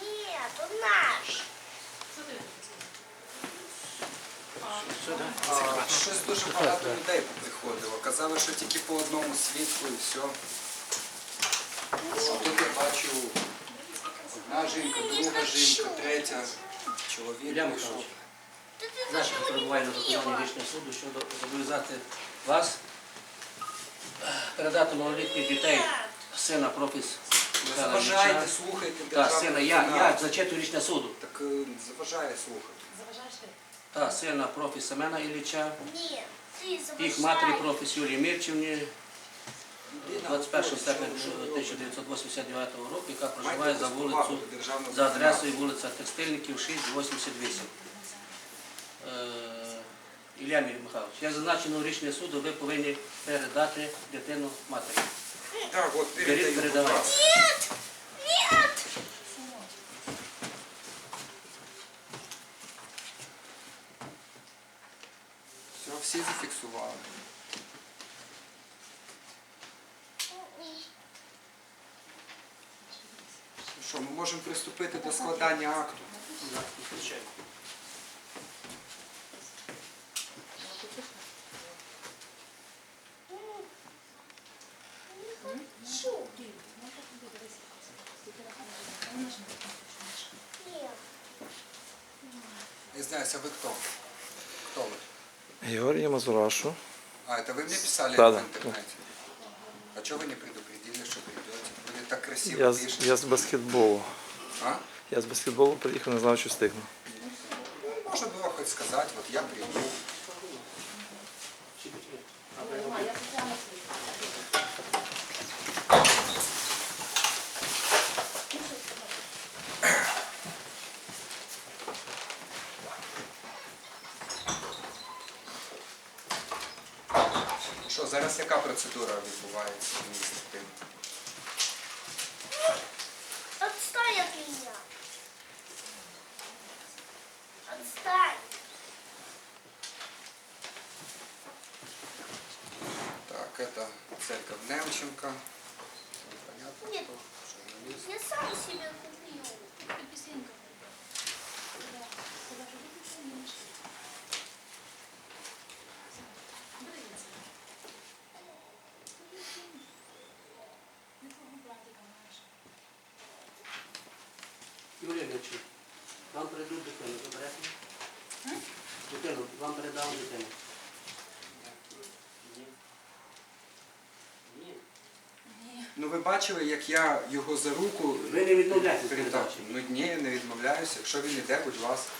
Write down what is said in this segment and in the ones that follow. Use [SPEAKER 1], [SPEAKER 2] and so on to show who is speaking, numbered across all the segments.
[SPEAKER 1] Нет, он наш.
[SPEAKER 2] Щось дуже багато людей приходило. Казали, що тільки по одному свідку і все. А тут я бачу одна жінка, друга жінка, третя, чоловік
[SPEAKER 3] Ілля
[SPEAKER 2] прийшов.
[SPEAKER 3] Михайлович, наше перебуває на виконанні рішення суду щодо зобов'язати вас е, передати малолітніх дітей сина профіс Михайла
[SPEAKER 2] заважаєте, слухайте
[SPEAKER 3] Так, сина, я, я зачитую рішення суду.
[SPEAKER 2] Так е, заважає слухати.
[SPEAKER 3] Та сина профі Семена Ілліча,
[SPEAKER 1] Нет, ты
[SPEAKER 3] їх матері профі Юлії Мірчівні,
[SPEAKER 2] Іди
[SPEAKER 3] 21
[SPEAKER 2] вулицю,
[SPEAKER 3] серпня
[SPEAKER 2] що ви робите?
[SPEAKER 3] 1989 року, яка проживає за вулицю за адресою вулиця Текстильників 688. Е, Ілля Михайлович, я зазначено в рішення суду, ви повинні передати дитину матері.
[SPEAKER 2] Так, от
[SPEAKER 3] Беріть,
[SPEAKER 2] передаю. будь
[SPEAKER 1] Нет, нет.
[SPEAKER 2] Все, всі зафіксували. Ну Що, ми можемо приступити до складання акту?
[SPEAKER 3] Звичайно.
[SPEAKER 1] Хочу. Нет.
[SPEAKER 2] Не знаю, а вы кто? Кто вы?
[SPEAKER 4] Георгий Мазурашу.
[SPEAKER 2] А, это вы мне писали
[SPEAKER 4] Да,
[SPEAKER 2] в
[SPEAKER 4] да.
[SPEAKER 2] интернете? А что вы не предупредили, что придете? Вы так красиво
[SPEAKER 4] Я, з-
[SPEAKER 2] пишете.
[SPEAKER 4] я з баскетболу.
[SPEAKER 2] А?
[SPEAKER 4] Я з баскетболу приїхав, не знав, чи встигну.
[SPEAKER 2] Можно было хоть сказать, вот я приду. Зараз яка процедура відбувається адміністративна?
[SPEAKER 1] Отстань от меня. Отстань.
[SPEAKER 2] Так, это церковь Немченко. Понятно,
[SPEAKER 1] Нет.
[SPEAKER 2] кто журналист.
[SPEAKER 1] Я сам себе куплю.
[SPEAKER 3] Юлія Мірчівна, вам передуть дитину, заберете? Дитину, дитину.
[SPEAKER 2] Ну ви бачили, як я його за руку
[SPEAKER 3] Ви не відмовляєтесь від
[SPEAKER 2] передав.
[SPEAKER 3] передачі?
[SPEAKER 2] Ну ні, я не відмовляюся. Якщо він іде, будь ласка.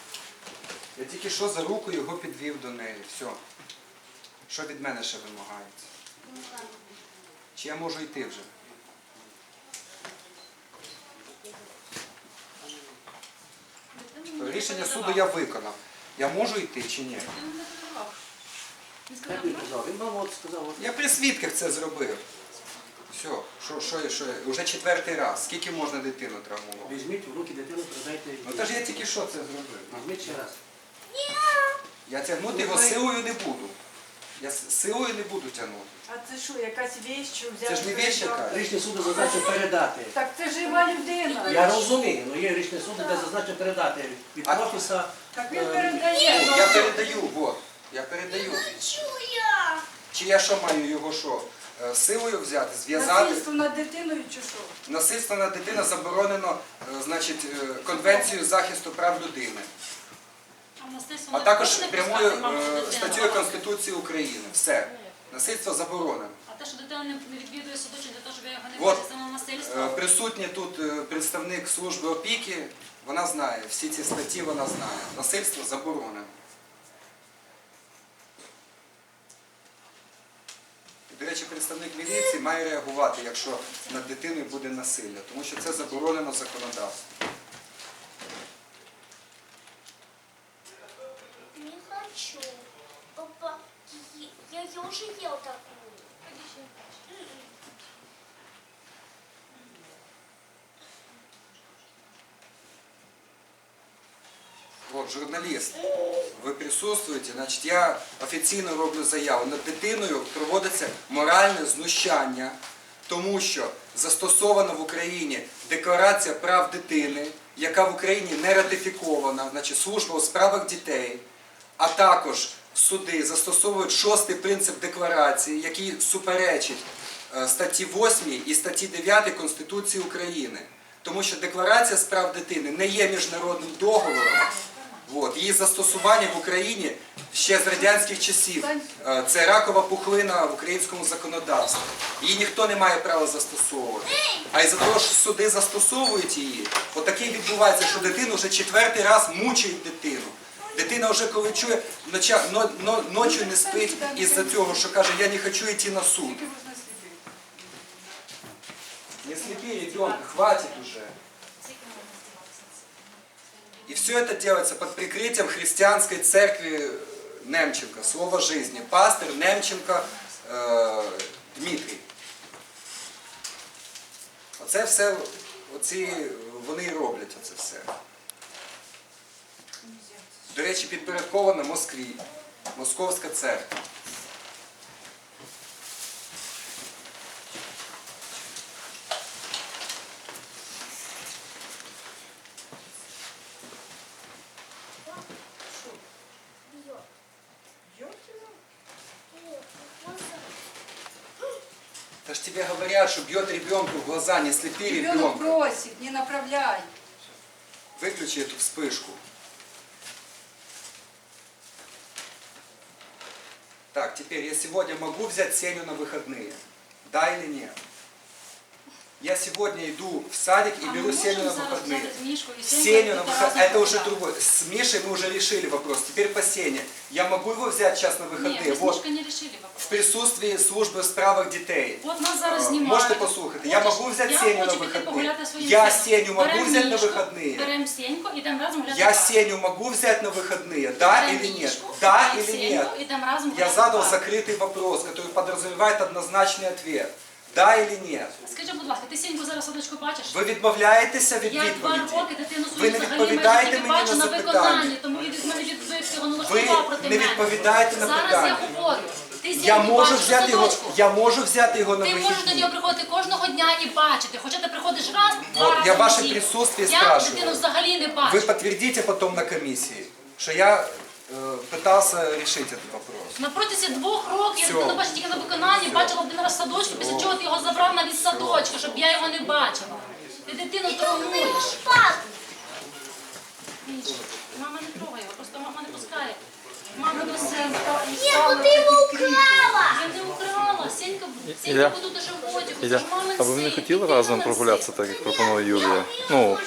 [SPEAKER 2] Я тільки що за руку його підвів до неї. Все. Що від мене ще вимагається? Чи я можу йти вже? Рішення суду я виконав. Я можу йти чи ні?
[SPEAKER 3] Як він казав? Він вам от сказав, от
[SPEAKER 2] Я при свідках це зробив. Все, що, що, я- що, я? уже четвертий раз. Скільки можна дитину травмувати?
[SPEAKER 3] візьміть в руки дитину, передайте.
[SPEAKER 2] Ну та ж я тільки що це зробив.
[SPEAKER 3] Візьміть ще раз.
[SPEAKER 2] Я тягнути його силою не буду. Я с- силою не буду тягнути.
[SPEAKER 5] А це що, якась віч, що взяти?
[SPEAKER 2] Це ж не віщ яка.
[SPEAKER 3] Рішення суду зазначив передати.
[SPEAKER 5] Так це жива людина.
[SPEAKER 3] Я розумію, але є рішення суду, де зазначив передати від
[SPEAKER 2] А-
[SPEAKER 3] офіса.
[SPEAKER 5] Так він
[SPEAKER 3] е,
[SPEAKER 5] передає.
[SPEAKER 2] Я передаю, от. Я передаю.
[SPEAKER 1] Хочу я.
[SPEAKER 2] Чи я що маю його що? е, Силою взяти, зв'язати?
[SPEAKER 5] Насильство над дитиною чи що?
[SPEAKER 2] Насильство над дитиною заборонено е, значить, е, Конвенцією захисту прав людини, а також прямою е, статтею Конституції України. Все. Насильство заборонено.
[SPEAKER 6] А те, що дитина не відвідує садочок для того, щоб я його не
[SPEAKER 2] От,
[SPEAKER 6] бачив, це
[SPEAKER 2] Е,
[SPEAKER 6] насильство.
[SPEAKER 2] Присутній тут е, представник служби опіки, вона знає, всі ці статті вона знає. Насильство заборонено. До речі, представник міліції має реагувати, якщо над дитиною буде насилля, тому що це заборонено законодавством.
[SPEAKER 1] Не хочу. Папа, я, я, уже ел такую.
[SPEAKER 2] От, журналіст, присутствуєте, значить я офіційно роблю заяву. Над дитиною проводиться моральне знущання. тому що застосована в Україні декларація прав дитини, яка в Україні не ратифікована, значить служба у справах дітей, а також суди застосовують шостий принцип декларації, який суперечить е, статті 8 і статті 9 Конституції України. Тому що декларація з прав дитини не є міжнародним договором. От, її застосування в Україні ще з радянських часів. Е, Це ракова пухлина в українському законодавстві. Її ніхто не має права застосовувати. А із-за того, що суди застосовують її, отаке відбувається, що дитину вже четвертий раз мучають дитину. Дитина вже коли чує, ноча, но, но, ночі не спить із-за цього, що каже, я не хочу йти на суд. Не слепи ребенка, хватит уже. И все это делается под прикрытием христианской церкви Немченко, Слово жизни. Пастор Немченко е, Дмитрій. Оце все, оці, вони і роблять оце все. До речі, підпорядкована Москві, Московська церква. тебе говорят, что бьет ребенку в глаза, не слепи
[SPEAKER 5] Ребенок
[SPEAKER 2] ребенка.
[SPEAKER 5] просит, не направляй.
[SPEAKER 2] Выключи эту вспышку. Так, теперь я сегодня могу взять Сеню на выходные? Да или нет? Я сегодня иду в садик и
[SPEAKER 6] А ми
[SPEAKER 2] беру Сеню
[SPEAKER 6] можемо
[SPEAKER 2] на
[SPEAKER 6] зараз
[SPEAKER 2] выходные.
[SPEAKER 6] взяти Мішку і Сеньку
[SPEAKER 2] Сеню
[SPEAKER 6] і
[SPEAKER 2] на
[SPEAKER 6] піти
[SPEAKER 2] выходные.
[SPEAKER 6] разом
[SPEAKER 2] Это уже
[SPEAKER 6] погуляти?
[SPEAKER 2] другой. С Мишей мы уже решили вопрос. Теперь по Сене. Я могу его взять сейчас на
[SPEAKER 6] Ні,
[SPEAKER 2] выходные?
[SPEAKER 6] ми з
[SPEAKER 2] Вот
[SPEAKER 6] Мішкою не рішили
[SPEAKER 2] в
[SPEAKER 6] вопрос.
[SPEAKER 2] присутствии службы в справах детей.
[SPEAKER 6] От нас зараз
[SPEAKER 2] А,
[SPEAKER 6] знімають.
[SPEAKER 2] можете послухати? Я
[SPEAKER 6] Хочеш-
[SPEAKER 2] можу взяти
[SPEAKER 6] я
[SPEAKER 2] Сеню на
[SPEAKER 6] хочу піти
[SPEAKER 2] вихідні?
[SPEAKER 6] погуляти своїм
[SPEAKER 2] Я
[SPEAKER 6] сином.
[SPEAKER 2] Сеню можу
[SPEAKER 6] Берем
[SPEAKER 2] взяти на
[SPEAKER 6] Мішку,
[SPEAKER 2] вихідні?
[SPEAKER 6] Беремо Сеньку, ідемо разом гуляти.
[SPEAKER 2] Я
[SPEAKER 6] в парк.
[SPEAKER 2] Сеню могу взять на выходные? Да
[SPEAKER 6] Берем
[SPEAKER 2] или нет?
[SPEAKER 6] Мішку,
[SPEAKER 2] Да
[SPEAKER 6] берем
[SPEAKER 2] или
[SPEAKER 6] Сеньку,
[SPEAKER 2] нет?
[SPEAKER 6] Ідемо разом
[SPEAKER 2] Я
[SPEAKER 6] гуляти в
[SPEAKER 2] задал
[SPEAKER 6] парк.
[SPEAKER 2] закрытый вопрос, который подразумевает однозначный ответ. Да или нет?
[SPEAKER 6] Скажи, будь ласка, ти Сеньку зараз в садочку бачиш?
[SPEAKER 2] Ви відмовляєтеся від
[SPEAKER 6] Я два
[SPEAKER 2] відповіді?
[SPEAKER 6] роки дитину
[SPEAKER 2] Ви
[SPEAKER 6] свою
[SPEAKER 2] не
[SPEAKER 6] взагалі майже
[SPEAKER 2] відповідаєте
[SPEAKER 6] тільки
[SPEAKER 2] мені
[SPEAKER 6] бачу
[SPEAKER 2] на
[SPEAKER 6] на
[SPEAKER 2] запитання.
[SPEAKER 6] виконанні, тому і від мене відбив цього
[SPEAKER 2] Ви
[SPEAKER 6] налаштував проти
[SPEAKER 2] не
[SPEAKER 6] мене.
[SPEAKER 2] відповідаєте на
[SPEAKER 6] Зараз
[SPEAKER 2] питання.
[SPEAKER 6] я говорю. Ти
[SPEAKER 2] Я
[SPEAKER 6] Сеньку
[SPEAKER 2] можу
[SPEAKER 6] бачиш у
[SPEAKER 2] взяти його,
[SPEAKER 6] садочку.
[SPEAKER 2] я можу взяти його на
[SPEAKER 6] Ти можеш до
[SPEAKER 2] вихідні.
[SPEAKER 6] нього приходити кожного дня і бачити, хоча ти приходиш раз, два
[SPEAKER 2] Вот,
[SPEAKER 6] рази
[SPEAKER 2] я
[SPEAKER 6] в
[SPEAKER 2] ваше
[SPEAKER 6] неділю.
[SPEAKER 2] присутствие
[SPEAKER 6] Я
[SPEAKER 2] спрашиваю.
[SPEAKER 6] дитину взагалі не бачу.
[SPEAKER 2] Вы подтвердите потом на комиссии, что я э, пытался решить этот вопрос.
[SPEAKER 6] На протязі двох років я
[SPEAKER 2] Всьо.
[SPEAKER 6] дитину бачила тільки на виконанні, бачила один раз в садочку, після чого ти його забрав навіть з садочка, щоб я його не бачила. Ти дитину травмуєш.
[SPEAKER 1] Пап,
[SPEAKER 6] Міша, Мама не трогає його, просто мама не пускає. Мама до сина.
[SPEAKER 1] нет, ну ты его украла.
[SPEAKER 6] Я не украла, Сенька,
[SPEAKER 4] Ілля,
[SPEAKER 6] Сенька буде животик, це
[SPEAKER 4] Ілля,
[SPEAKER 6] ж мамин
[SPEAKER 4] а ви не
[SPEAKER 6] син,
[SPEAKER 4] хотіли разом прогулятися, так як пропонує Юлія? Ну,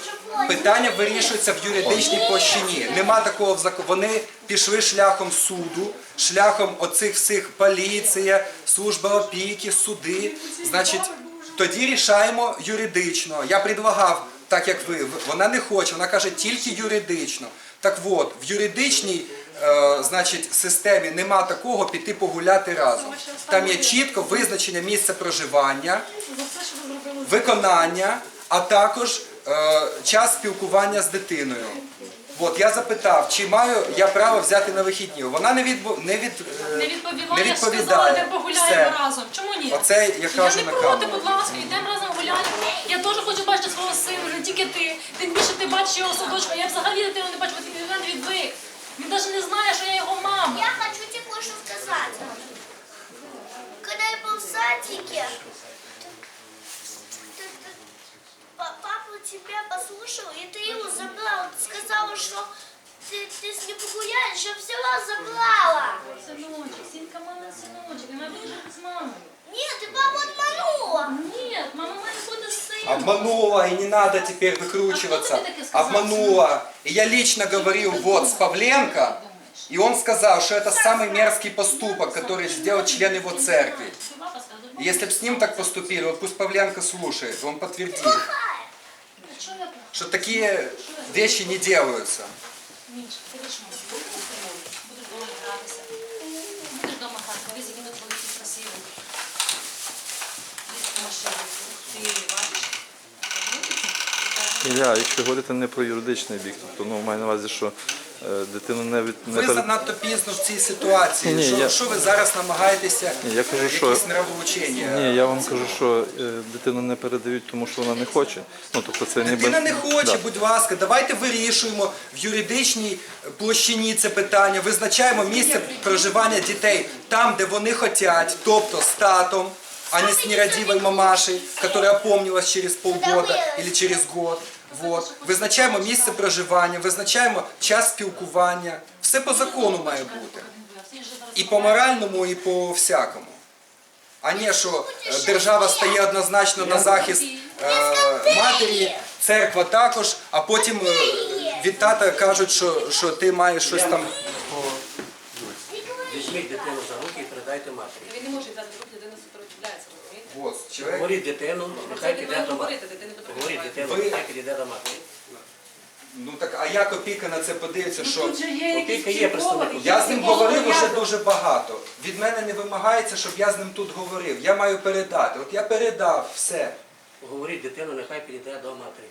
[SPEAKER 2] Питання вирішується в юридичній площині. Нема такого в законі. Вони пішли шляхом суду, шляхом оцих всіх поліція, служба опіки, суди. Значить, тоді рішаємо юридично. Я предлагав, так як ви, вона не хоче, вона каже тільки юридично. Так от, в юридичній значить, системі нема такого піти погуляти разом. Там є чітко визначення місця проживання
[SPEAKER 6] зробили.
[SPEAKER 2] виконання, а також е, час спілкування з дитиною. От я запитав, чи маю я право взяти на вихідні. Вона не відбу не від е,
[SPEAKER 6] Не відповіла,
[SPEAKER 2] не
[SPEAKER 6] я сказала, де погуляємо
[SPEAKER 2] Все.
[SPEAKER 6] разом. Чому ні?
[SPEAKER 2] Оце я кажу
[SPEAKER 6] я не проти, будь ласка, йдемо разом гуляти. Я теж хочу бачити свого сина, не тільки ти. Тим більше ти бачиш його садочка. Я взагалі дитину не бачу, бо він мене відвик. Він навіть не знає, що я його мама.
[SPEAKER 1] Я хочу тебе кое-что сказать. Когда я был в садике, ты- ты- па- папа тебя послушал, и ты его забрал. Ты сказала, что ты, ты с ним погуляешь, я взяла, забрала.
[SPEAKER 6] Синочок, сінка мамин синочок, він має бути жити з мамою.
[SPEAKER 1] Нет, ты папу обманула.
[SPEAKER 6] Ні, мама має бути з сином.
[SPEAKER 2] Обманула, и не надо теперь выкручиваться.
[SPEAKER 6] А кто тебе таки сказал?
[SPEAKER 2] Обманула. И я лично говорил вот с Павленко, и он сказал, что это самый мерзкий поступок, который сделал член его церкви.
[SPEAKER 6] Папа сказав,
[SPEAKER 2] И если бы с ним так поступили, вот пусть Павленко слушает, он подтвердит,
[SPEAKER 6] «А що я плохо?
[SPEAKER 2] что такие вещи не делаются.
[SPEAKER 6] Міш, ти вийшов,
[SPEAKER 4] Ілля, якщо говорити не про юридичний бік, тобто ну, маю на увазі, що е, дитину не від не
[SPEAKER 2] Ви
[SPEAKER 4] перед-
[SPEAKER 2] занадто пізно в цій ситуації.
[SPEAKER 4] Ні,
[SPEAKER 2] що,
[SPEAKER 4] я-
[SPEAKER 2] що ви зараз намагаєтеся
[SPEAKER 4] Ні, я кажу,
[SPEAKER 2] якісь
[SPEAKER 4] що-
[SPEAKER 2] нравоучення?
[SPEAKER 4] Ні, я вам кажу, що е, дитину не передають, тому що вона не хоче. Ну тобто це ніби
[SPEAKER 2] Дитина не хоче,
[SPEAKER 4] Да.
[SPEAKER 2] будь ласка, давайте вирішуємо в юридичній площині це питання, визначаємо місце проживання дітей там, де вони хочуть, тобто з татом, а не з нерадивой мамашей, яка опомнилась через полгода или через год. Вот. Визначаємо місце проживання, визначаємо час спілкування. Все по закону має бути. І по моральному, і по всякому. А не що е, держава стає однозначно на захист е, матері, церква також, а потім е, від тата кажуть, що, що ти маєш щось там.
[SPEAKER 3] Візьміть дитину за руки і передайте матері.
[SPEAKER 6] Він не може взяти руки,
[SPEAKER 2] Ось, чоловік.
[SPEAKER 3] Говоріть дитину, нехай
[SPEAKER 6] Це
[SPEAKER 3] піде до матері.
[SPEAKER 6] говорити, дитина.
[SPEAKER 3] Говоріть дитину,
[SPEAKER 2] Ви-
[SPEAKER 3] нехай піде до матері.
[SPEAKER 2] Ну так, а як опіка на це подивиться, що
[SPEAKER 5] Тут же є
[SPEAKER 3] Опіка є
[SPEAKER 5] психологи,
[SPEAKER 2] я з ним
[SPEAKER 5] які
[SPEAKER 2] говорив
[SPEAKER 5] можуть
[SPEAKER 2] уже дуже багато. Від мене не вимагається, щоб я з ним тут говорив. Я маю передати. От я передав все.
[SPEAKER 3] Говоріть дитину, нехай піде до матері.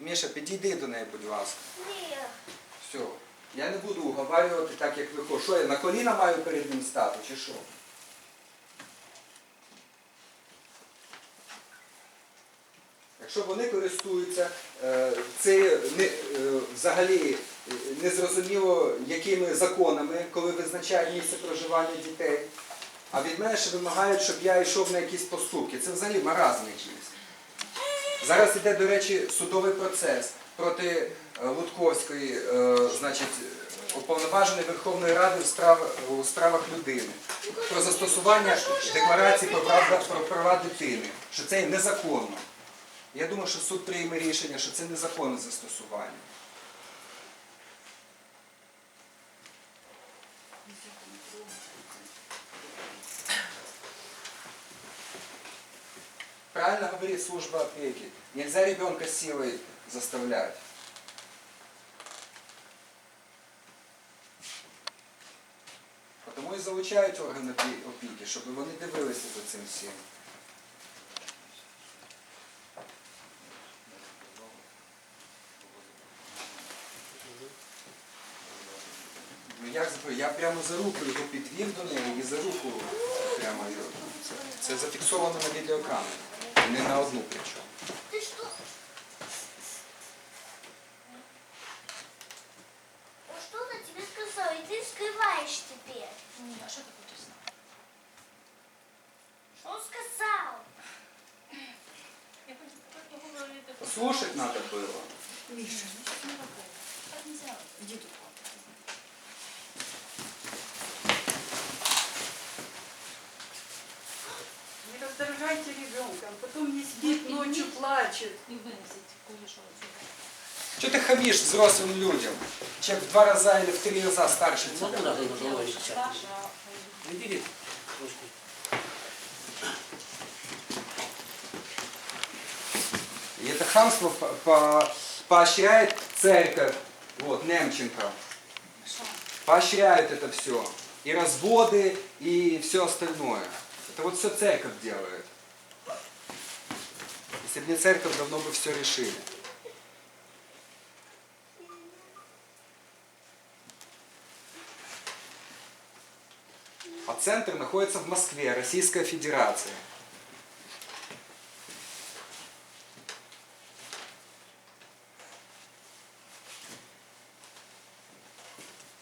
[SPEAKER 2] Міша, підійди до неї, будь ласка.
[SPEAKER 1] Ні.
[SPEAKER 2] Все. Я не буду уговарювати так, як ви хочете. Що я на коліна маю перед ним стати, чи що? Якщо вони користуються е, це е, взагалі е, незрозуміло якими законами, коли визначають місце проживання дітей, а від мене ще вимагають, щоб я йшов на якісь поступки. Це взагалі маразм якийсь. Зараз іде, до речі, судовий процес проти Лутковської, значить, уповноваженої Верховної Ради справ- у справах людини про застосування декларації про права, дитини, що це незаконно. Я думаю, що суд прийме рішення, що це незаконне застосування. Правильно говорит служба опеки. Нельзя ребенка силой заставлять. Тому і залучають органи опі- опіки, щоб вони дивилися за цим всім. Ну як я прямо за руку його підвів до неї і за руку прямо його. Це зафіксовано на відеокамері. Не на одну причому.
[SPEAKER 1] Что ты
[SPEAKER 2] хамишь взрослым людям? Человек в два раза или в три раза старше
[SPEAKER 3] Ну,
[SPEAKER 2] тебя.
[SPEAKER 3] куди ви можливо
[SPEAKER 6] Дівчинка старша, а
[SPEAKER 3] Відійдіть трошки.
[SPEAKER 2] И это хамство по- по- поощряет церковь, вот, Немченко. Поощряет это все. И разводы, и все остальное. Это вот все церковь делает. Если бы не церковь, давно бы все решили. Центр находится в Москве, Российская Федерация.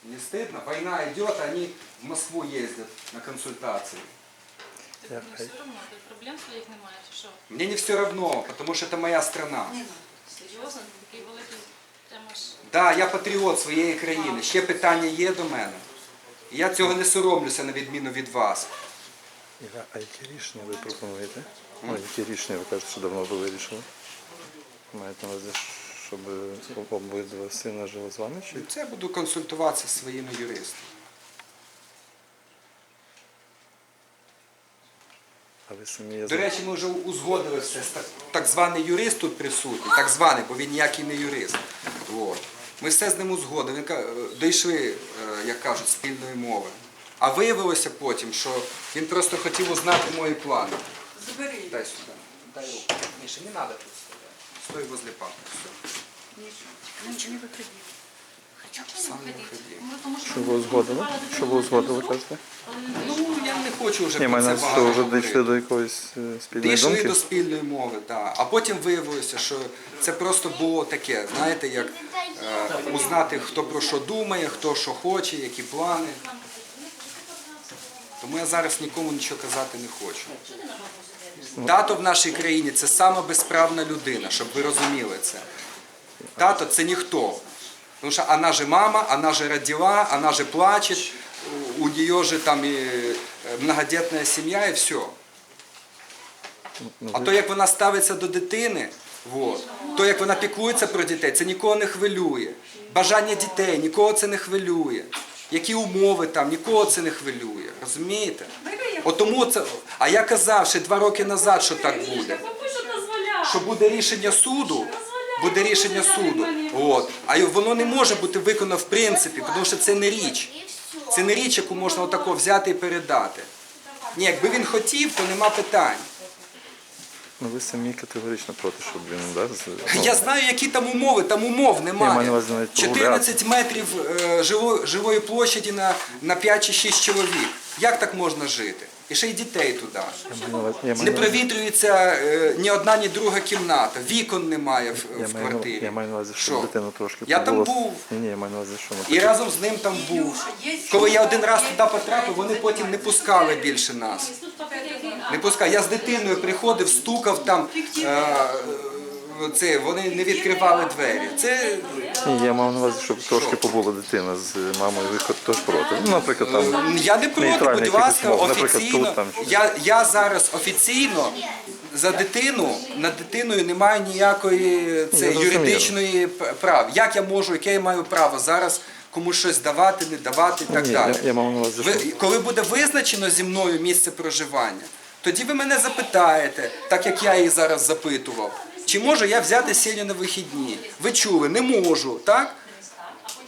[SPEAKER 2] Не стыдно? Война идет, они в Москву ездят на консультации.
[SPEAKER 6] Ти тобі все одно, ти проблем своїх немає, чи що?
[SPEAKER 2] Мне не все равно, потому что это моя страна.
[SPEAKER 6] Серйозно, такий великий тема ж.
[SPEAKER 2] Да, я патріот своєї країни. Ще питання є до мене. І я цього не соромлюся на відміну від вас.
[SPEAKER 4] А які рішення ви пропонуєте? Ну, які рішення ви кажете, що давно ви вирішили? Маєте на увазі, щоб обидва сина жили з вами? Чи
[SPEAKER 2] Це буду консультуватися зі своїми юристами.
[SPEAKER 4] а ви самі
[SPEAKER 2] До речі, ми вже узгодили все. Так- Так званий юрист тут присутній, так званий, бо він ніякий не юрист. От. Ми все з ним узгодили. Е, Дійшли, е, як кажуть, спільної мови. А виявилося потім, що він просто хотів узнати мої плани.
[SPEAKER 5] Забери.
[SPEAKER 2] Дай сюди. Дай руку. Міша, не треба тут стояти. Стой возле папи. Все.
[SPEAKER 5] Нічого. Нічого не выходи.
[SPEAKER 2] Сам не ходив.
[SPEAKER 6] Може, тому
[SPEAKER 4] що ви узгодили? Що ви узгодили, кажете?
[SPEAKER 2] Ну, я не хочу вже
[SPEAKER 4] Ні,
[SPEAKER 2] про
[SPEAKER 4] мене
[SPEAKER 2] це
[SPEAKER 4] що
[SPEAKER 2] багато
[SPEAKER 4] вже
[SPEAKER 2] говорити.
[SPEAKER 4] дійшли до якоїсь е, спільної
[SPEAKER 2] Дійшли
[SPEAKER 4] думки.
[SPEAKER 2] до спільної мови, так. А потім виявилося, що це просто було таке, знаєте, як е, узнати, хто про що думає, хто що хоче, які плани. Тому я зараз нікому нічого казати не хочу. Тато в нашій країні це сама безправна людина, щоб ви розуміли це. Тато це ніхто. Тому що вона же мама, вона же родила, вона же плаче, у нее же там і е, многодітна сім'я і все.
[SPEAKER 4] Ну,
[SPEAKER 2] А то, як вона ставиться до дитини, вот, то, як вона піклується про дітей, це нікого не хвилює. Бажання дітей, нікого це не хвилює. Які умови там, нікого це не хвилює. Розумієте? От тому це. А я казав ще два роки назад, що так буде. Що буде рішення суду, буде рішення суду. От. А воно не може бути виконано в принципі, тому що це не річ. Це не річ, яку можна отако взяти і передати. Ні, якби він хотів, то нема питань.
[SPEAKER 4] Ну ви самі категорично проти, щоб він да, з-
[SPEAKER 2] Я знаю, які там умови, там умов
[SPEAKER 4] Я маю
[SPEAKER 2] немає.
[SPEAKER 4] увазі навіть
[SPEAKER 2] 14 метрів е, живо- живої площаді на, на 5 чи 6 чоловік. Як так можна жити? І ще й дітей туди. Не провітрюється е, ні одна, ні друга кімната, вікон немає в,
[SPEAKER 4] Я
[SPEAKER 2] в
[SPEAKER 4] маю,
[SPEAKER 2] квартирі.
[SPEAKER 4] я маю на увазі, що дитину трошки
[SPEAKER 2] Я там був.
[SPEAKER 4] Ні, ні, я маю на увазі, що
[SPEAKER 2] І разом з ним там був. Коли я один раз туди потрапив, вони потім не пускали більше нас. Не пускали. Я з дитиною приходив, стукав там. Е, це, вони не відкривали двері. Це
[SPEAKER 4] Ні, я мав на увазі, щоб трошки побула дитина з мамою, ви теж проти. Ну, наприклад, там.
[SPEAKER 2] Я не проти, будь ласка,
[SPEAKER 4] умови. Наприклад,
[SPEAKER 2] офіційно.
[SPEAKER 4] тут, там,
[SPEAKER 2] Я, я зараз офіційно за дитину, над дитиною не маю ніякої це,
[SPEAKER 4] Я
[SPEAKER 2] юридичної п- прав. Як я можу, яке я маю право зараз комусь щось давати, не давати і так
[SPEAKER 4] Ні,
[SPEAKER 2] далі.
[SPEAKER 4] я, я мав на увазі,
[SPEAKER 2] Ви, коли буде визначено зі мною місце проживання, тоді ви мене запитаєте, так як я її зараз запитував, чи можу я взяти сім'ю на вихідні? Ви чули, не можу, так?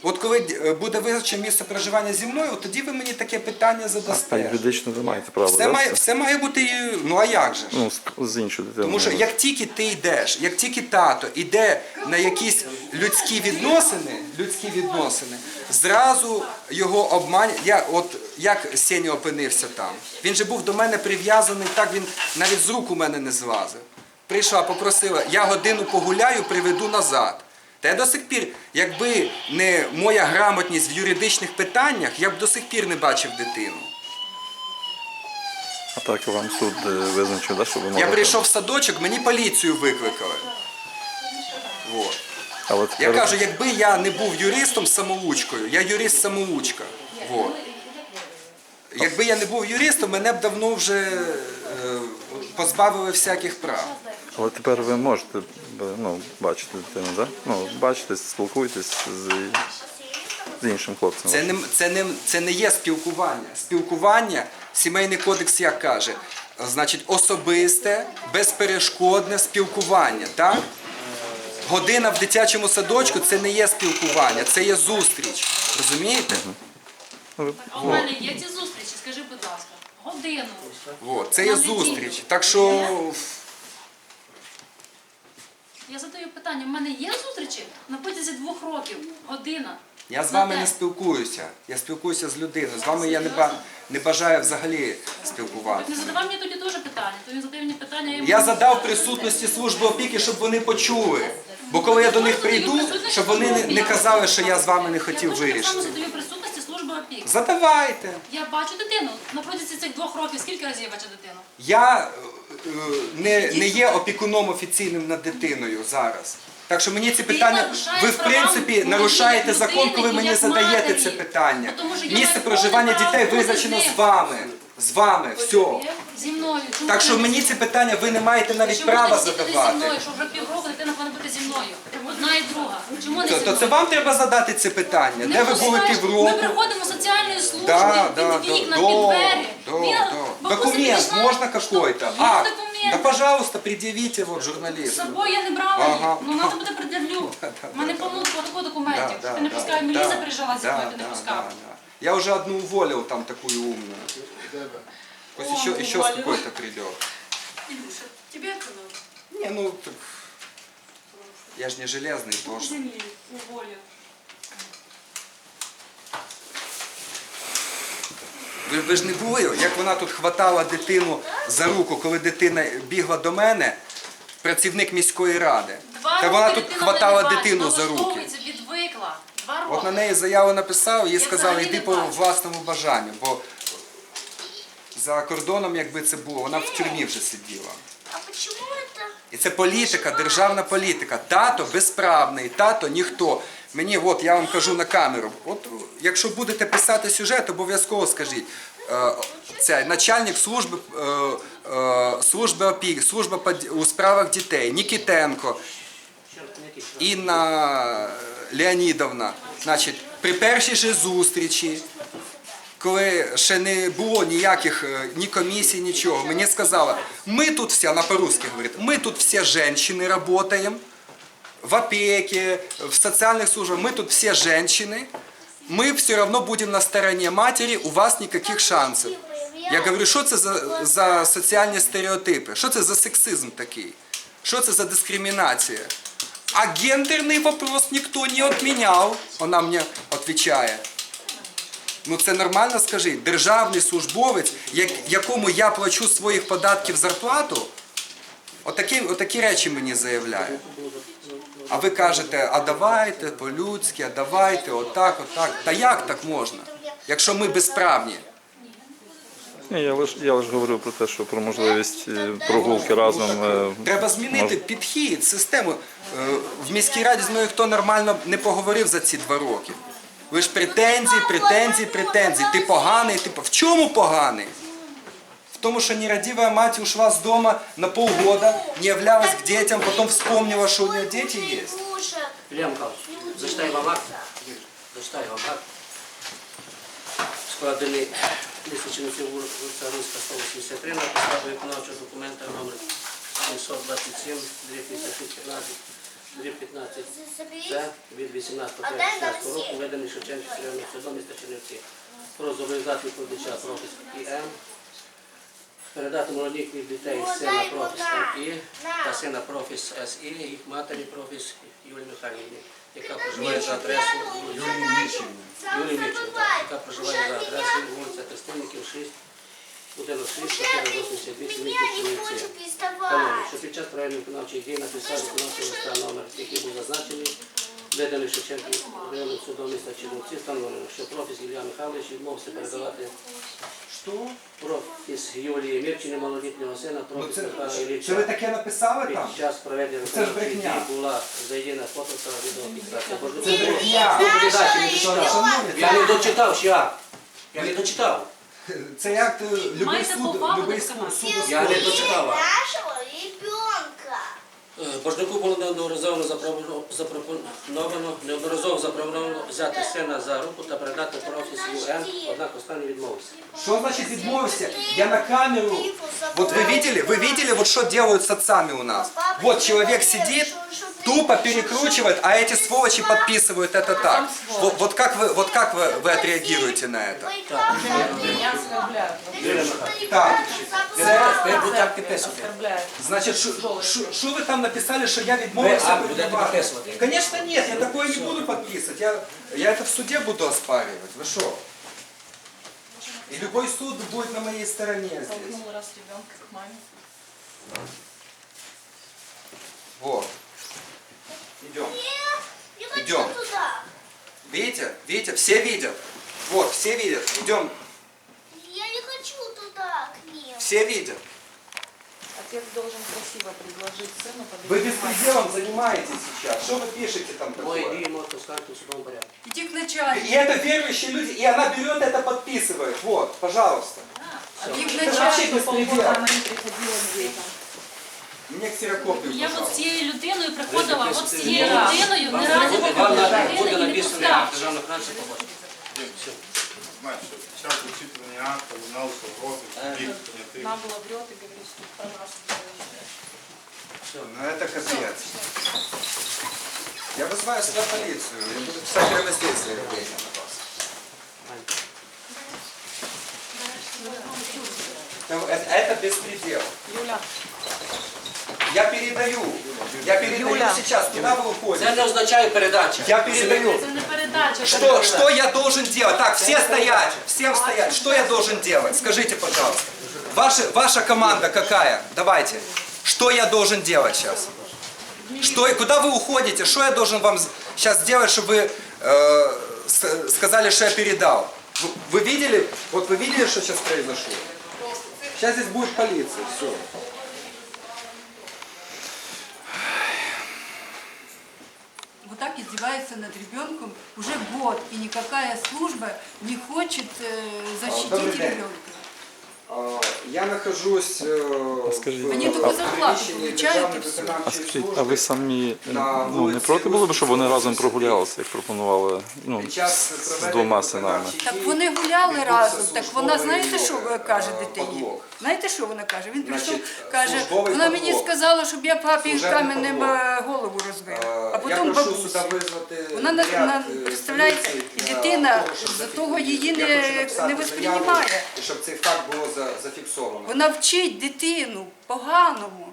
[SPEAKER 2] От коли е, буде визначено місце проживання зі мною, от тоді ви мені таке питання
[SPEAKER 4] а юридично ви маєте право,
[SPEAKER 2] Все
[SPEAKER 4] да,
[SPEAKER 2] має, все має бути, ну а як же ж?
[SPEAKER 4] ну, з, з іншою дитиною.
[SPEAKER 2] Тому що як тільки ти йдеш, як тільки тато йде на якісь людські відносини, людські відносини, зразу його обман. Я от як Сеня опинився там. Він же був до мене прив'язаний, так він навіть з рук у мене не злазив. Прийшла, попросила, я годину погуляю, приведу назад. Та я до сих пір, якби не моя грамотність в юридичних питаннях, я б до сих пір не бачив дитину.
[SPEAKER 4] А так вам суд е, визначив, да, що ви
[SPEAKER 2] Я прийшов в садочок, мені поліцію викликали. Вот.
[SPEAKER 4] Але
[SPEAKER 2] Я
[SPEAKER 4] тепер,
[SPEAKER 2] кажу, якби я не був юристом самоучкою, я юрист самоучка. Вот. Якби я не був юристом, мене б давно вже е, позбавили всяких прав.
[SPEAKER 4] але тепер ви можете ну, бачити дитину, да? Ну, бачите, спілкуєтесь з, з іншим хлопцем.
[SPEAKER 2] Це не, це, не, це не є спілкування. Спілкування, сімейний кодекс як каже, значить особисте, безперешкодне спілкування. Так? Година в дитячому садочку це не є спілкування, це є зустріч. Розумієте?
[SPEAKER 4] Ну, ви-
[SPEAKER 6] А у мене є ці зустрічі, скажи, будь ласка. Годину.
[SPEAKER 2] От, це є зустріч. Так що
[SPEAKER 6] Я задаю питання, в мене є зустрічі на протязі двох років, година.
[SPEAKER 2] я з вами не спілкуюся. Я спілкуюся з людиною. З вами я не, ба- не бажаю взагалі спілкуватися.
[SPEAKER 6] Не задавай мені тоді теж питання, то він задає мені питання, я йому...
[SPEAKER 2] Я задав присутності служби опіки, щоб вони почули. Бо коли я до них прийду, щоб вони не, не казали, що я з вами не хотів
[SPEAKER 6] Я точно так само
[SPEAKER 2] вирішити.
[SPEAKER 6] задаю.
[SPEAKER 2] Задавайте.
[SPEAKER 6] Я бачу дитину. На протязі цих двох років скільки разів я бачу дитину?
[SPEAKER 2] Я е, не, не є опікуном офіційним над дитиною зараз. Так що мені ці питання,
[SPEAKER 6] нарушаєш
[SPEAKER 2] ви в
[SPEAKER 6] права
[SPEAKER 2] принципі нарушаєте закон, коли мені
[SPEAKER 6] як
[SPEAKER 2] задаєте
[SPEAKER 6] матері.
[SPEAKER 2] це питання.
[SPEAKER 6] Тому що я
[SPEAKER 2] Місце
[SPEAKER 6] маю
[SPEAKER 2] проживання
[SPEAKER 6] повне
[SPEAKER 2] дітей визначено з вами. З вами, все.
[SPEAKER 6] Зі мною. Чому
[SPEAKER 2] Так що
[SPEAKER 6] ви не
[SPEAKER 2] мені ці питання ви не маєте навіть
[SPEAKER 6] Чому
[SPEAKER 2] права
[SPEAKER 6] зі
[SPEAKER 2] задавати.
[SPEAKER 6] мною, що вже півроку дитина повинна бути зі мною? Одна і друга. Чому не
[SPEAKER 2] То, то це вам треба задати це питання.
[SPEAKER 6] Не
[SPEAKER 2] Де ви були півроку?
[SPEAKER 6] Ми приходимо з соціальної служби,
[SPEAKER 2] Да,
[SPEAKER 6] під
[SPEAKER 2] да,
[SPEAKER 6] вікна,
[SPEAKER 2] да,
[SPEAKER 6] під двері.
[SPEAKER 2] да,
[SPEAKER 6] Він-
[SPEAKER 2] да.
[SPEAKER 6] бабуся
[SPEAKER 2] Документ
[SPEAKER 6] підійшла,
[SPEAKER 2] можно
[SPEAKER 6] що?
[SPEAKER 2] какой-то? А,
[SPEAKER 6] документ.
[SPEAKER 2] да пожалуйста, предъявите вот
[SPEAKER 6] З
[SPEAKER 2] журналисту.
[SPEAKER 6] собою я не брала
[SPEAKER 2] Ага.
[SPEAKER 6] Ну треба буде пред'явлю.
[SPEAKER 2] да,
[SPEAKER 6] У мене повно такого документів. Ти не пускаєш, Меліза приїжджала зі мною, ти не пускав.
[SPEAKER 2] Я уже одну уволил там такую умную. Пусть еще, еще
[SPEAKER 6] уволил.
[SPEAKER 2] какой-то придет.
[SPEAKER 5] Илюша, тебе это надо?
[SPEAKER 2] Не, ну, так, я ж не железный тоже.
[SPEAKER 5] Земли уволил.
[SPEAKER 2] Ви, ви ж не були, як вона тут хватала дитину за руку, коли дитина бігла до мене, працівник міської ради.
[SPEAKER 6] Два
[SPEAKER 2] Та вона тут хватала дитину ну, за руки.
[SPEAKER 6] відвикла. Два роки.
[SPEAKER 2] От на неї заяву написав, їй сказали, йди по власному бажанню, бо за кордоном, якби це було, вона б в тюрмі вже сиділа.
[SPEAKER 1] А почему
[SPEAKER 2] і це політика, державна політика. Тато безправний, тато ніхто. Мені, от я вам кажу на камеру. От якщо будете писати сюжет, обов'язково скажіть. Е, ця, начальник служби, е, е, служби опіки, служба у справах дітей, Нікітенко, Інна Леонідовна. Значить, при першій же зустрічі, коли ще не було ніяких е, ні комісій, нічого, мені сказала, ми тут всі, вона по-русски говорить, ми тут всі жінки працюємо, в опеке, в социальных службах, мы тут все женщины, мы все равно будем на стороне матери, у вас никаких шансов. Я говорю, що це за, за соціальні стереотипи? Що це за сексизм такий? Що це за дискримінація? А гендерний вопрос ніхто не відміняв, вона мені відповідає. Ну це нормально, скажіть. Державний службовець, як- якому я плачу своїх податків зарплату, отакі, отакі речі мені заявляє. А ви кажете, а давайте по-людськи, а давайте отак, отак. Та як так можна? Якщо ми безправні?
[SPEAKER 4] Ні, я лише я лиш говорив про те, що про можливість е, прогулки разом. е,
[SPEAKER 2] Треба змінити підхід, систему. Е, В міській раді з мною хто нормально не поговорив за ці два роки. Ви ж претензії, претензії, претензії. Ти поганий, ти в чому поганий? В тому, що нерадивая мать ушла з дому на полгода, не являлась к детям, потом вспомнила, что у нее дети есть.
[SPEAKER 3] Ілля Михайлович, зачитай вам акт. Зачитай вам акт. Складений Лісичинців вулиця Руська 183 на виконавчого документа номер 727 2015 15 Це від 18 року виданий Шевченківським районним судом міста Чернівці. Про зобов'язати відповідача профіс ІМ передати молодих дітей сина профіс МІ та сина профіс СІ, їх матері профіс Юлії Михайлівні, яка проживає за адресою Юлії Міченко, яка проживає за адресою вулиця Тестильників 6, 6, 488, місті Чернівці. Встановлено, що під час проведення виконавчих дій на підставі виконавчого листа номер, який був зазначений, виданий Шевченків районним судом міста Чернівці, встановлено, що профіс Ілля Михайлович відмовився передавати профіс Юлії Мірчини, малолітнього сина,
[SPEAKER 2] Ну,
[SPEAKER 3] профіс Михайла
[SPEAKER 2] це ви таке написали там?
[SPEAKER 3] Під час проведення
[SPEAKER 2] Це ж
[SPEAKER 3] виконавчих
[SPEAKER 2] брехня.
[SPEAKER 3] була задіяна фото та відеофіксація. Бо ж
[SPEAKER 2] Це брехня.
[SPEAKER 3] Ви далі не дочитав.
[SPEAKER 2] Шановні,
[SPEAKER 3] Я не дочитав ще. акт. Я не дочитав.
[SPEAKER 2] Це як е, любий
[SPEAKER 6] Маєте
[SPEAKER 2] суд,
[SPEAKER 6] повагу
[SPEAKER 2] любий
[SPEAKER 6] до
[SPEAKER 2] суд, суд
[SPEAKER 3] Я не дочитав.
[SPEAKER 1] Нашего ребенка.
[SPEAKER 3] Е, Божнику було неодноразово запропоновано- запропоновано неодноразово запропоновано взяти сина за руку та передати профіс ЮН, однак останній відмовився.
[SPEAKER 2] Что значит відмовився? Я на камеру. Вот вы видели, вы видели, вот что делают с отцами у нас? Вот человек сидит, тупо перекручивает, а эти сволочи подписывают это так. Вот, вот как вы, вот как вы, вы отреагируете на это?
[SPEAKER 5] Меня оскорбляют.
[SPEAKER 2] Так,
[SPEAKER 3] Ви будете акт підписувати.
[SPEAKER 5] Оскорбляют.
[SPEAKER 2] значит, что вы там написали, что я
[SPEAKER 3] Ви
[SPEAKER 2] відмовився?
[SPEAKER 3] акт будете підписувати.
[SPEAKER 2] Конечно нет, я такое не буду подписывать. Я, я это в суде буду оспаривать. Вы что? И любой суд будет на моей стороне здесь.
[SPEAKER 5] Толкнул раз ребенка к маме.
[SPEAKER 2] Вот. Идем.
[SPEAKER 1] Не хочу
[SPEAKER 2] Идем.
[SPEAKER 1] туда.
[SPEAKER 2] Видите? Видите? Все видят. Вот, все видят. Идем.
[SPEAKER 1] Я не хочу туда к ним.
[SPEAKER 2] Все видят.
[SPEAKER 5] Отец должен красиво предложить сыну
[SPEAKER 2] Вы
[SPEAKER 5] подойти к матери.
[SPEAKER 2] беспределом занимаетесь сейчас. Что вы пишете там
[SPEAKER 3] Мої
[SPEAKER 2] такое?
[SPEAKER 3] дії можуть оскаржити в судовому порядку.
[SPEAKER 5] Иди к начальнику.
[SPEAKER 2] И это верующие люди, и она берет это, подписывает. Вот, пожалуйста.
[SPEAKER 5] Иди к
[SPEAKER 2] Это вообще
[SPEAKER 5] начальнику.
[SPEAKER 2] беспредел.
[SPEAKER 5] Полгода она не приходила к детям.
[SPEAKER 2] Мне ксерокопию,
[SPEAKER 6] Я от з
[SPEAKER 2] пожалуйста.
[SPEAKER 6] цією людиною приходила, от з
[SPEAKER 3] Ви
[SPEAKER 6] цією
[SPEAKER 3] записуєте
[SPEAKER 6] людиною
[SPEAKER 3] Вам
[SPEAKER 6] не разі
[SPEAKER 3] буде-
[SPEAKER 6] не
[SPEAKER 3] вам
[SPEAKER 6] була
[SPEAKER 3] на-
[SPEAKER 6] людина
[SPEAKER 3] буде
[SPEAKER 6] і не
[SPEAKER 3] написаний акт
[SPEAKER 6] пускав.
[SPEAKER 3] державного фінансу побачите. Все.
[SPEAKER 7] Значит, під час зачитування акту лунався розгляд судів понятих.
[SPEAKER 5] Нагло врет и говорит, что про нас говорит.
[SPEAKER 2] Ну это капец. Я вызываю сюда полицию. Я буду писать прямо здесь заявление на вас. Это, это беспредел.
[SPEAKER 5] Юля,
[SPEAKER 2] я передаю. Я передаю сейчас. Куда вы уходите?
[SPEAKER 3] Це не означає передача.
[SPEAKER 2] Я передаю.
[SPEAKER 6] Це не передача.
[SPEAKER 2] Что, что я должен делать? Так, все стоять, всем стоять. Что я должен делать? Скажите, пожалуйста. Ваша, ваша команда какая? Давайте. Что я должен делать сейчас? Что, и- куда вы уходите? Что я должен вам сейчас сделать, чтобы вы э, сказали, что я передал? Вы, вы видели? Вот вы видели, что сейчас произошло? Сейчас здесь будет полиция. Все.
[SPEAKER 5] Издевается над ребенком уже год, и никакая служба не хочет э, защитить ребенка.
[SPEAKER 2] Я нахожусь э,
[SPEAKER 4] скажіть,
[SPEAKER 2] в
[SPEAKER 5] Вони зарплату
[SPEAKER 2] приміщенні
[SPEAKER 5] і все.
[SPEAKER 4] А скажіть, а ви самі ну, не проти були б, щоб вони разом прогулялися, як пропонували ну, з двома синами?
[SPEAKER 5] Так вони гуляли разом. Так вона знаєте, що
[SPEAKER 2] е,
[SPEAKER 5] каже
[SPEAKER 2] е,
[SPEAKER 5] дитині? Знаєте, що вона каже? Він прийшов, каже, вона мені сказала, щоб я папі каменем е, голову розбив.
[SPEAKER 2] Е,
[SPEAKER 5] А потім бабусі. Вона на,
[SPEAKER 2] е,
[SPEAKER 5] і дитина за того її не, не восприймає.
[SPEAKER 2] щоб цей факт було за- зафіксовано.
[SPEAKER 5] Вона вчить дитину поганому.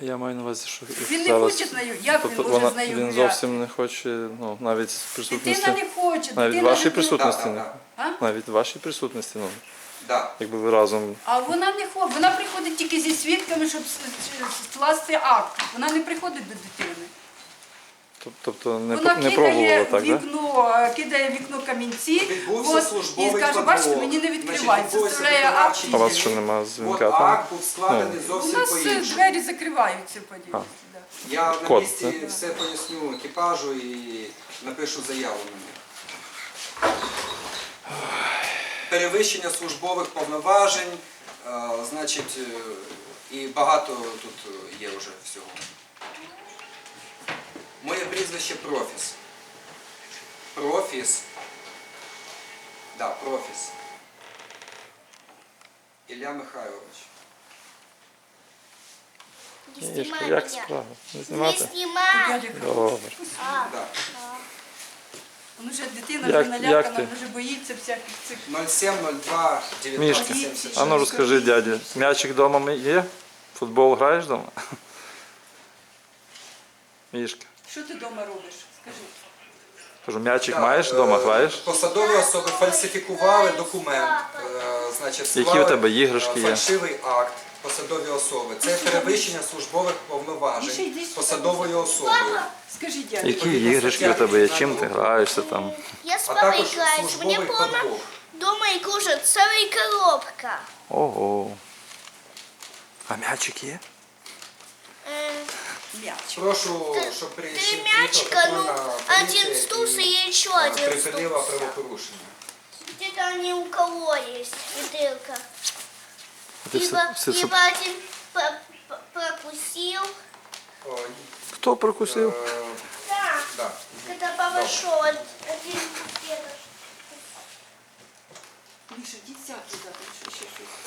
[SPEAKER 4] Я маю на увазі, що
[SPEAKER 5] Він не
[SPEAKER 4] зараз,
[SPEAKER 5] хоче з нею. Як він
[SPEAKER 4] тобто
[SPEAKER 5] може
[SPEAKER 4] вона, він зовсім не хоче, ну, навіть з присутності,
[SPEAKER 5] Дитина не хоче.
[SPEAKER 4] навіть
[SPEAKER 5] дитина
[SPEAKER 4] вашій
[SPEAKER 5] не-
[SPEAKER 4] присутності,
[SPEAKER 2] Да,
[SPEAKER 4] не,
[SPEAKER 2] да,
[SPEAKER 5] А?
[SPEAKER 4] навіть вашій присутності, ну,
[SPEAKER 2] Да.
[SPEAKER 4] якби ви разом
[SPEAKER 5] А вона не ходить. Вона приходить тільки зі свідками, щоб с- с- скласти акт. Вона не приходить до дитини.
[SPEAKER 4] Тоб- Тобто не,
[SPEAKER 5] Вона
[SPEAKER 4] не пробувала так, да?
[SPEAKER 5] вікно, е, кидає вікно камінці
[SPEAKER 2] Відбувся
[SPEAKER 5] і
[SPEAKER 2] службовий
[SPEAKER 5] каже, бачите, мені не
[SPEAKER 2] Значить,
[SPEAKER 5] відкривають.
[SPEAKER 2] відбувся
[SPEAKER 5] Составляє акт.
[SPEAKER 2] виконавчий
[SPEAKER 4] А у вас що, нема
[SPEAKER 2] От
[SPEAKER 4] дзвінка там?
[SPEAKER 2] акт був складений
[SPEAKER 5] У
[SPEAKER 2] зовсім
[SPEAKER 5] нас е,
[SPEAKER 2] по-іншому.
[SPEAKER 5] двері закриваються подібні.
[SPEAKER 2] Я на
[SPEAKER 4] Код,
[SPEAKER 2] місці все поясню екіпажу і напишу заяву на них. Перевищення службових повноважень, е, значить, е, і багато тут є вже всього. Моє прізвище Профіс. Профіс. Да, Профіс. Ілля Михайлович.
[SPEAKER 1] Не
[SPEAKER 4] Ігорка,
[SPEAKER 1] снимай
[SPEAKER 4] як
[SPEAKER 1] меня.
[SPEAKER 4] справа? Не
[SPEAKER 1] Не
[SPEAKER 4] знімати?
[SPEAKER 1] снимай.
[SPEAKER 5] Дядя Карло,
[SPEAKER 4] Добре.
[SPEAKER 1] А,
[SPEAKER 2] Да.
[SPEAKER 5] Ну, вже дитина
[SPEAKER 4] Як-
[SPEAKER 5] вже
[SPEAKER 4] як
[SPEAKER 5] налякана,
[SPEAKER 4] ти?
[SPEAKER 5] вже боїться всяких цих.
[SPEAKER 2] 0702
[SPEAKER 4] Мішка,
[SPEAKER 2] 1976.
[SPEAKER 4] а ну розкажи дяді, м'ячик вдома є? Футбол граєш вдома? Мішка,
[SPEAKER 5] Що ти вдома робиш? Скажи.
[SPEAKER 4] кажу, м'ячик
[SPEAKER 2] Так,
[SPEAKER 4] маєш вдома,
[SPEAKER 2] е,
[SPEAKER 4] граєш?
[SPEAKER 2] Посадові особи фальсифікували документ, е, значить,
[SPEAKER 4] Які у тебе іграшки
[SPEAKER 2] е,
[SPEAKER 4] є?
[SPEAKER 2] Фальшивий акт посадові особи. Це перевищення службових повноважень посадовою особою.
[SPEAKER 5] Скажи, дядя.
[SPEAKER 4] Які іграшки у тебе є? Чим ти граєшся там?
[SPEAKER 1] я с
[SPEAKER 2] А
[SPEAKER 1] папой
[SPEAKER 2] також
[SPEAKER 1] играюсь. Мне
[SPEAKER 2] службовий
[SPEAKER 1] дома целая коробка.
[SPEAKER 4] Ого. А м'ячик є?
[SPEAKER 1] Э,
[SPEAKER 5] М'яч.
[SPEAKER 2] Прошу, щоб при
[SPEAKER 1] Три
[SPEAKER 2] щоб
[SPEAKER 1] мячика, ну,
[SPEAKER 2] приїхала патрульна
[SPEAKER 1] один
[SPEAKER 2] поліція
[SPEAKER 1] стус и
[SPEAKER 2] і,
[SPEAKER 1] еще
[SPEAKER 2] е,
[SPEAKER 1] один
[SPEAKER 2] Припинила
[SPEAKER 1] стус.
[SPEAKER 2] правопорушення.
[SPEAKER 1] Где-то они у кого есть, бутылка.
[SPEAKER 4] Ти
[SPEAKER 1] Ибо,
[SPEAKER 4] все, все, все...
[SPEAKER 1] ибо один по- по- пропустил.
[SPEAKER 2] О,
[SPEAKER 4] Хто прокусив?
[SPEAKER 2] е,
[SPEAKER 1] Да,
[SPEAKER 2] да.
[SPEAKER 1] когда папа шел, один где-то.
[SPEAKER 5] Міша, йди сядь туди, там що ще щось.